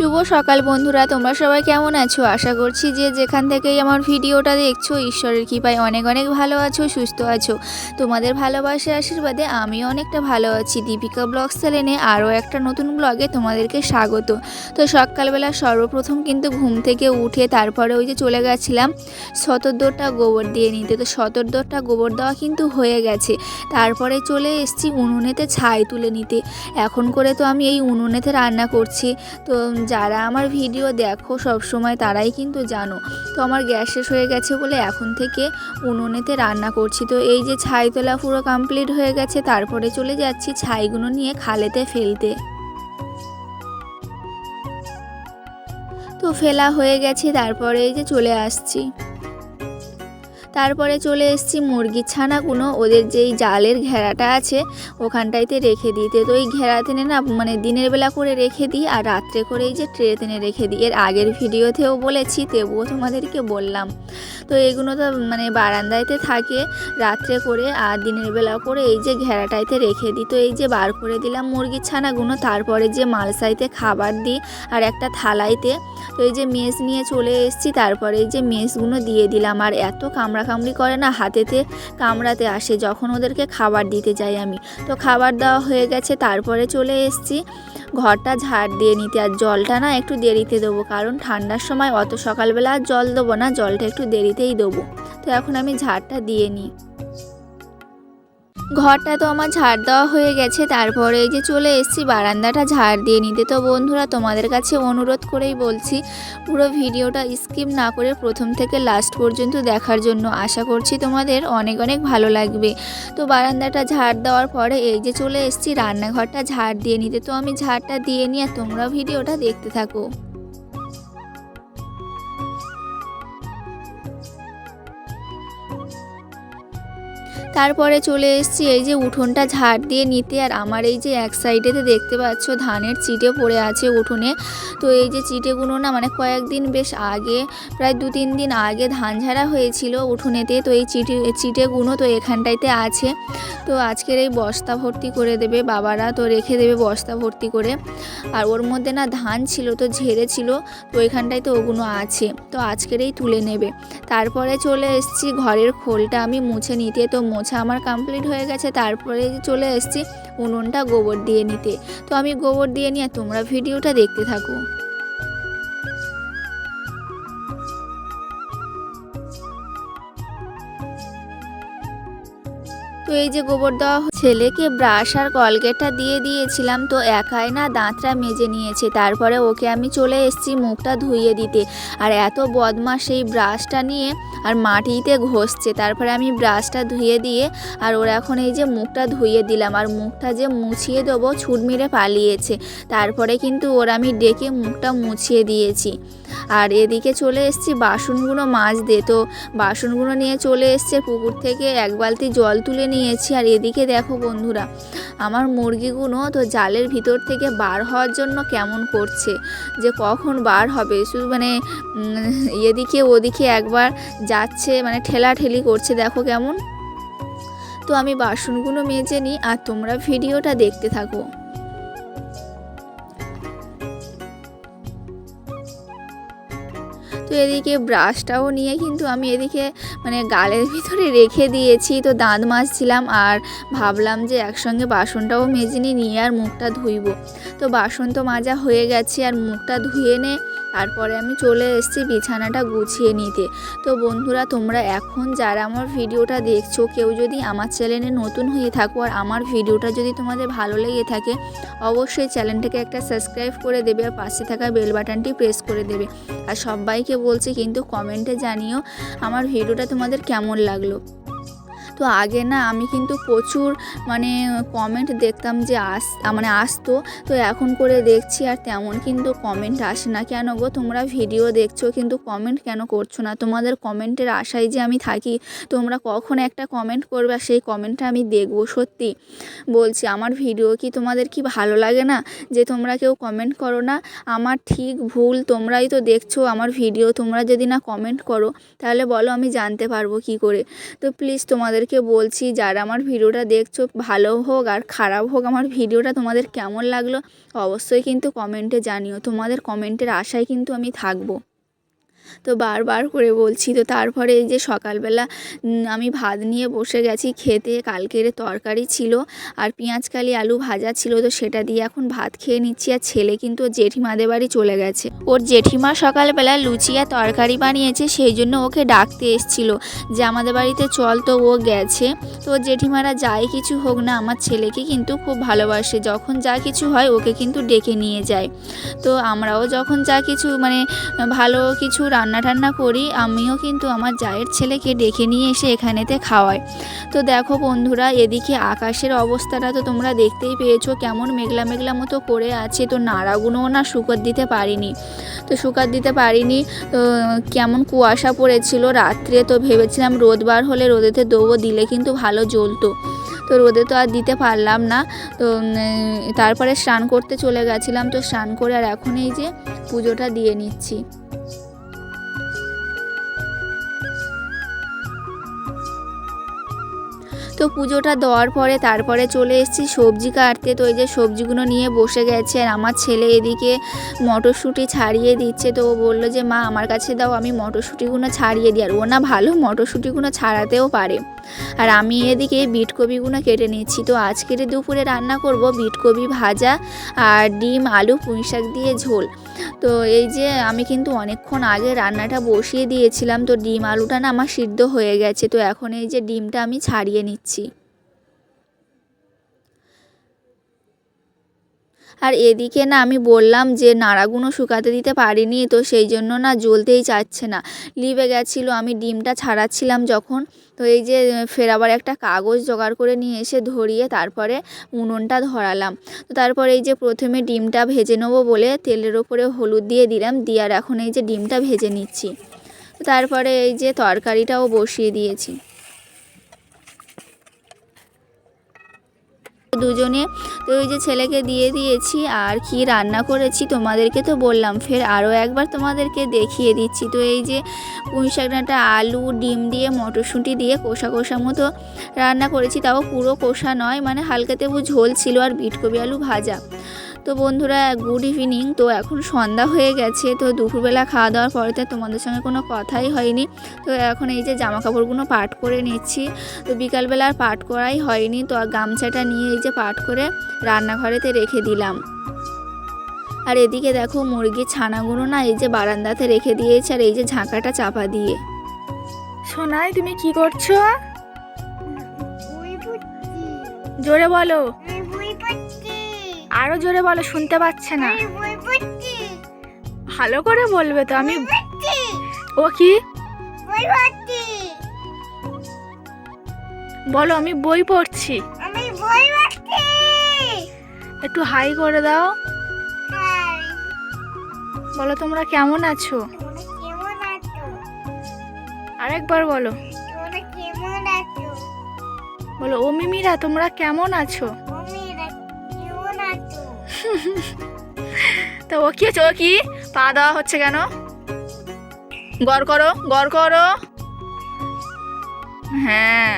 শুভ সকাল বন্ধুরা, তোমরা সবাই কেমন আছো? আশা করছি যে যেখান থেকেই আমার ভিডিওটা দেখছ, ঈশ্বরের কৃপায় অনেক অনেক ভালো আছো, সুস্থ আছো। তোমাদের ভালোবাসা আশীর্বাদে আমিও অনেকটা ভালো আছি। দীপিকা ব্লগ চ্যানেলে আরও একটা নতুন ব্লগে তোমাদেরকে স্বাগত। তো সকালবেলা সর্বপ্রথম কিন্তু ঘুম থেকে উঠে তারপরে ওই যে চলে গেছিলাম শতদ্দরটা গোবর দিয়ে নিতে। তো শতদ্দরটা গোবর দেওয়া কিন্তু হয়ে গেছে। তারপরে চলে এসেছি উনুনেতে ছাই তুলে নিতে। এখন করে তো আমি এই উনুনেতে রান্না করছি। তো যারা আমার ভিডিও দেখো সব সময় তারাই কিন্তু জানো। তো আমার গ্যাস শেষ হয়ে গেছে বলে এখন থেকে উনুনেতে রান্না করছি। তো এই যে ছাই তোলা পুরো কমপ্লিট হয়ে গেছে, তারপরে চলে যাচ্ছি ছাইগুলো নিয়ে খালেতে ফেলতে। তো ফেলা হয়ে গেছে, তারপরে এই যে চলে আসছি। তারপরে চলে এসেছি মুরগির ছানাগুলো। ওদের যেই জালের ঘেরাটা আছে, ওখানটাইতে রেখে দিতে তো এই ঘেরা তেনে না মানে দিনের বেলা করে রেখে দিই আর রাত্রে করে এই যে ট্রে তেনে রেখে দিই। এর আগের ভিডিওতেও বলেছি, তবুও তোমাদেরকে বললাম। তো এগুলো তো মানে বারান্দাইতে থাকে রাত্রে করে আর দিনের বেলা করে এই যে ঘেরাটাইতে রেখে দিই। তো এই যে বার করে দিলাম মুরগির ছানাগুলো, তারপরে যে মালসাইতে খাবার দিই আর একটা থালাইতে। তো এই যে মেস নিয়ে চলে এসেছি, তারপরে এই যে মেসগুলো দিয়ে দিলাম। আর এত কামড়া কামড়ি করে না, হাতেতে কামড়াতে আসে। যখন ওদেরকে খাবার দিতে যাই আমি। তো খাবার দেওয়া হয়ে গেছে, তারপরে চলে এসছি। ঘরটা ঝাড় দিয়ে নিতে। আর জলটা না একটু দেরিতে দেবো, কারণ ঠান্ডার সময় অত সকালবেলা আর জল দেবো না, জলটা একটু দেরিতেই দেবো। তো এখন আমি ঝাড়টা দিয়ে নিই। ঘরটা তো আমার ঝাড় দেওয়া হয়ে গেছে, তারপরে এই যে চলে এসেছি, বারান্দাটা ঝাড় দিয়ে নিতে। তো বন্ধুরা, তোমাদের কাছে অনুরোধ করেই বলছি, পুরো ভিডিওটা স্কিপ না করে প্রথম থেকে লাস্ট পর্যন্ত দেখার জন্য আশা করছি তোমাদের অনেক অনেক ভালো লাগবে। তো বারান্দাটা ঝাড় দেওয়ার পরে এই যে চলে এসেছি, রান্নাঘরটা ঝাড় দিয়ে নিতে। তো আমি ঝাড়টা দিয়ে নিয়ে তোমরা ভিডিওটা দেখতে থাকো। তারপরে চলে এসেছি এই যে উঠোনটা ঝাড় দিয়ে নিতে। আর আমার এই যে এক সাইডেতে দেখতে পাচ্ছ ধানের চিটে পড়ে আছে উঠোনে। তো এই যে চিটেগুলো না মানে কয়েকদিন বেশ আগে, প্রায় দু তিন দিন আগে ধান ঝাড়া হয়েছিল উঠোনেতে। তো এই চিটে চিটেগুলো তো এখানটাইতে আছে। তো আজকের এই বস্তা ভর্তি করে দেবে বাবারা, তো রেখে দেবে বস্তা ভর্তি করে। আর ওর মধ্যে না ধান ছিল, তো ঝেড়ে ছিল, তো এখানটায় তো ওগুলো আছে। তো আজকেরই তুলে নেবে। তারপরে চলে এসেছি ঘরের খোলটা আমি মুছে নিতে। তো মোছা আমার কমপ্লিট হয়ে গেছে, তারপরে চলে এসেছি উনুনটা গোবর দিয়ে নিতে। তো আমি গোবর দিয়ে নিয়ে, তোমরা ভিডিওটা দেখতে থাকো। তো এই যে গোবর দেওয়া ছেলেকে ব্রাশ আর কলগেটটা দিয়ে দিয়েছিলাম তো একাই না দাঁতটা মেজে নিয়েছে। তারপরে ওকে আমি চলে এসেছি মুখটা ধুইয়ে দিতে। আর এত বদমাস সেই ব্রাশটা নিয়ে আর মাটিতে ঘষছে। তারপরে আমি ব্রাশটা ধুয়ে দিয়ে আর ওর এখন এই যে মুখটা ধুইয়ে দিলাম। আর মুখটা যে মুছিয়ে দেবো ছুট মেরে পালিয়েছে। তারপরে কিন্তু ওর আমি ডেকে মুখটা মুছিয়ে দিয়েছি। আর এদিকে চলে এসেছি বাসনগুলো মাছ দে তো বাসনগুলো নিয়ে চলে এসছে পুকুর থেকে। এক বালতি জল তুলে নিয়েছি। আর এদিকে দেখো বন্ধুরা, আমার মুরগিগুলো তো জালের ভিতর থেকে বার হওয়ার জন্য কেমন করছে? যে কখন বার হবে? শুধু মানে এদিকে ওদিকে একবার যাচ্ছে মানে ঠেলাঠেলি করছে, দেখো কেমন? তো আমি বাসনগুলো মেজে নিই, আর তোমরা ভিডিওটা দেখতে থাকো। তো এদিকে ব্রাশটাও নিয়ে কিন্তু আমি এদিকে মানে গালের ভিতরে রেখে দিয়েছি। তো দাঁত মাজছিলাম আর ভাবলাম যে একসঙ্গে বাসনটাও মেজে নিয়ে আর মুখটা ধুইব। তো বাসন তো মাজা হয়ে গেছে আর মুখটা ধুয়ে নে তারপরে আমি চলে এসেছি বিছানাটা গুছিয়ে নিতে। তো বন্ধুরা, তোমরা এখন যারা আমার ভিডিওটা দেখছ, কেউ যদি আমার চ্যানেলে নতুন হয়ে থাকো আর আমার ভিডিওটা যদি তোমাদের ভালো লেগে থাকে, অবশ্যই চ্যানেলটাকে একটা সাবস্ক্রাইব করে দেবে আর পাশে থাকা বেল বাটনটি প্রেস করে দেবে। আর সবাইকে বলছি, কিন্তু কমেন্টে জানিও আমার ভিডিওটা তোমাদের কেমন লাগল। তো আগে না আমি কিন্তু প্রচুর মানে কমেন্ট দেখতাম যে আস মানে আসতো। তো এখন করে দেখছি আর তেমন কিন্তু কমেন্ট আসে না। কেন গো? তোমরা ভিডিও দেখছ কিন্তু কমেন্ট কেন করছ না? তোমাদের কমেন্টের আশায় যে আমি থাকি, তোমরা কখন একটা কমেন্ট করবে? সেই কমেন্টটা আমি দেখব, সত্যি বলছি। আমার ভিডিও কি তোমাদের কি ভালো লাগে না? যে তোমরা কেউ কমেন্ট করো না? আমার ঠিক ভুল, তোমরাই তো দেখছ আমার ভিডিও তোমরা যদি না কমেন্ট করো, তাহলে বলো আমি জানতে পারব কি করে। তো প্লিজ তোমাদেরকে তোমাদেরকে বলছি, যারা আমার ভিডিওটা দেখছ, ভালো হোক আর খারাপ হোক, আমার ভিডিওটা তোমাদের কেমন লাগল, অবশ্যই কিন্তু কমেন্টে জানিও। তোমাদের কমেন্টের আশায় কিন্তু আমি থাকব। তো বারবার করে বলছি, তো তারপরে এই যে সকালবেলা আমি ভাত নিয়ে বসে গেছি, খেতে কালকের তরকারি ছিল আর পেঁয়াজ কালি আলু ভাজা ছিল, তো সেটা দিয়ে এখন ভাত খেয়ে নিচ্ছি আর ছেলে কিন্তু জেঠিমাদের বাড়ি চলে গেছে। ওর জেঠিমা সকালবেলা লুচি আর তরকারি বানিয়েছে, সেই জন্য ওকে ডাকতে এসছিল যে, আমাদের বাড়িতে চল তো, ও গেছে। তো জেঠিমারা যাই কিছু হোক না, আমার ছেলেকে কিন্তু খুব ভালোবাসে, যখন যা কিছু হয় ওকে কিন্তু ডেকে নিয়ে যায়। তো আমরাও যখন যা কিছু মানে ভালো কিছু রান্না টান্না করি, আমিও কিন্তু আমার জায়ের ছেলেকে ডেকে নিয়ে এসে এখানেতে খাওয়াই। তো দেখো বন্ধুরা, এদিকে আকাশের অবস্থাটা তো তোমরা দেখতেই পেয়েছ, কেমন মেঘলা মেঘলা মতো করে আছে, তো নাড়াগুলোও না শুকর দিতে পারিনি। তো শুকার দিতে পারিনি, তো কেমন কুয়াশা পড়েছিল, রাত্রে তো ভেবেছিলাম রোদ বার হলে রোদেতে দেবো দিলে কিন্তু ভালো জ্বলতো। তো রোদে তো আর দিতে পারলাম না, তো তারপরে স্নান করতে চলে গেছিলাম, তো স্নান করে আর এখন এই যে পুজোটা দিয়ে নিচ্ছি। তো পুজোটা দেওয়ার পরে তারপরে চলে এসেছি সবজি কাটতে। তো এই যে সবজিগুলো নিয়ে বসে গেছে আর আমার ছেলে এদিকে মটরশুঁটি ছাড়িয়ে দিচ্ছে। তো ও বলল যে, মা, আমার কাছে দাও, আমি মটরশুঁটিগুলো ছাড়িয়ে দিই। আর ও না ভালো মটরশুঁটিগুলো ছাড়াতেও পারে। আর আমি এদিকে বিটকপিগুলো কেটে নিচ্ছি। তো আজকের দুপুরে রান্না করব বিটকপি ভাজা আর ডিম, আলু পুঁই শাক দিয়ে ঝোল। তো এই যে আমি কিন্তু অনেকক্ষণ আগে রান্নাটা বসিয়ে দিয়েছিলাম, তো ডিম আলুটা না আমার সিদ্ধ হয়ে গেছে, তো এখন এই যে ডিমটা আমি ছাড়িয়ে নিচ্ছি। আর এদিকে না আমি বললাম যে নাড়াগুলো শুকাতে দিতে পারিনি, তো সেই জন্য না জ্বলতেই চাচ্ছে না। লিভে গেছিল, আমি ডিমটা ছাড়াচ্ছিলাম যখন, তো এই যে ফের আবার একটা কাগজ জোগাড় করে নিয়ে এসে ধরিয়ে তারপরে উনুনটা ধরালাম। তো তারপরে এই যে প্রথমে ডিমটা ভেজে নেব বলে তেলের ওপরে হলুদ দিয়ে দিলাম, দিয়ে আর এখন এই যে ডিমটা ভেজে নিচ্ছি। তারপরে এই যে তরকারিটাও বসিয়ে দিয়েছি। দুজনে। তো ওই যে ছেলেকে দিয়ে দিয়েছি, আর কি রান্না করেছি তোমাদেরকে তো বললাম। ফের আরও একবার তোমাদেরকে দেখিয়ে দিচ্ছি। তো এই যে পুঁই আলু, ডিম দিয়ে, মটরশুঁটি দিয়ে কষা কষা মতো রান্না করেছি। তাও পুরো কষা নয় মানে হালকা তেবু ঝোল ছিল আর বিটকবি আলু ভাজা। তো বন্ধুরা গুড ইভিনিং তো এখন সন্ধ্যা হয়ে গেছে তো দুপুরবেলা খাওয়া দাওয়ার পরে তো তোমাদের সঙ্গে কোনো কথাই হয়নি। তো এখন এই যে জামা কাপড়গুলো পাট করে নিচ্ছি তো বিকালবেলা আর পাট করাই হয়নি তো গামছাটা নিয়ে এই যে পাট করে রান্নাঘরেতে রেখে দিলাম। আর এদিকে দেখো মুরগির ছানাগুলো না এই যে বারান্দাতে রেখে দিয়েছে আর এই যে ঝাঁকাটা চাপা দিয়ে। সোনাই তুমি কি করছ? জোরে বলো। আরও জোরে বলো শুনতে পাচ্ছে না। ভালো করে বলবে তো আমি ও কি? বলো আমি বই পড়ছি। একটু হাই করে দাও। বলো তোমরা কেমন আছো? আরেকবার বলো। বলো ও মিমিরা তোমরা কেমন আছো? তো ও কি হচ্ছে ও কি? পা দেওয়া হচ্ছে কেন? গড় করো গড় করো। হ্যাঁ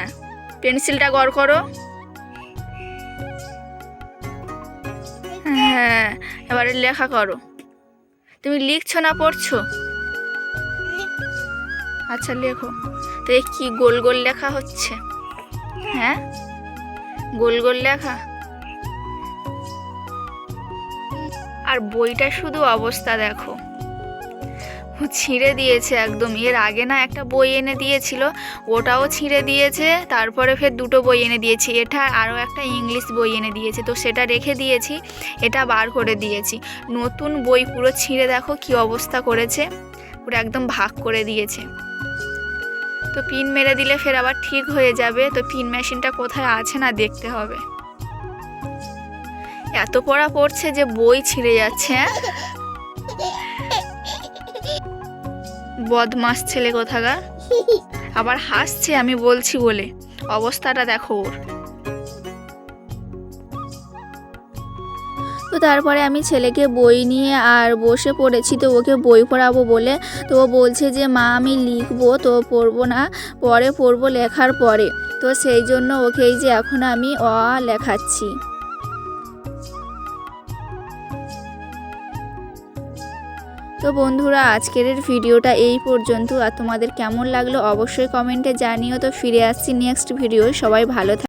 পেন্সিলটা গড় করো। হ্যাঁ এবারে লেখা করো। তুমি লিখছো না পড়ছো? আচ্ছা লেখো। তো কি গোল গোল লেখা হচ্ছে? হ্যাঁ গোল গোল লেখা? আর বইটা শুধু অবস্থা দেখো। ও ছিঁড়ে দিয়েছে একদম। এর আগে না একটা বই এনে দিয়েছিল, ওটাও ছিঁড়ে দিয়েছে, তারপরে ফের দুটো বই এনে দিয়েছি। এটা আরও একটা ইংলিশ বই এনে দিয়েছে, তো সেটা রেখে দিয়েছি, এটা বার করে দিয়েছি। নতুন বই পুরো ছিঁড়ে দেখো কি অবস্থা করেছে, পুরো একদম ভাগ করে দিয়েছে। তো পিন মেরে দিলে ফের আবার ঠিক হয়ে যাবে, তো পিন মেশিনটা কোথায় আছে না দেখতে হবে। এত পড়া পড়ছে যে বই ছিঁড়ে যাচ্ছে হ্যাঁ? বদমাস ছেলে কোথাকার? আবার হাসছে, আমি বলছি বলে। অবস্থাটা দেখো ওর। তো তারপরে আমি ছেলেকে বই নিয়ে আর বসে পড়েছি, তো ওকে বই পড়াবো বলে। তো ও বলছে যে, মা, আমি লিখব, তো পড়ব না। পরে পড়ব লেখার পরে। তো সেই জন্য ওকেই যে এখন আমি অ লেখাচ্ছি। তো বন্ধুরা, আজকের ভিডিওটা এই পর্যন্ত। আর তোমাদের কেমন লাগল অবশ্যই কমেন্টে জানিও। তো ফিরে আসছি নেক্সট ভিডিও সবাই ভালো থাক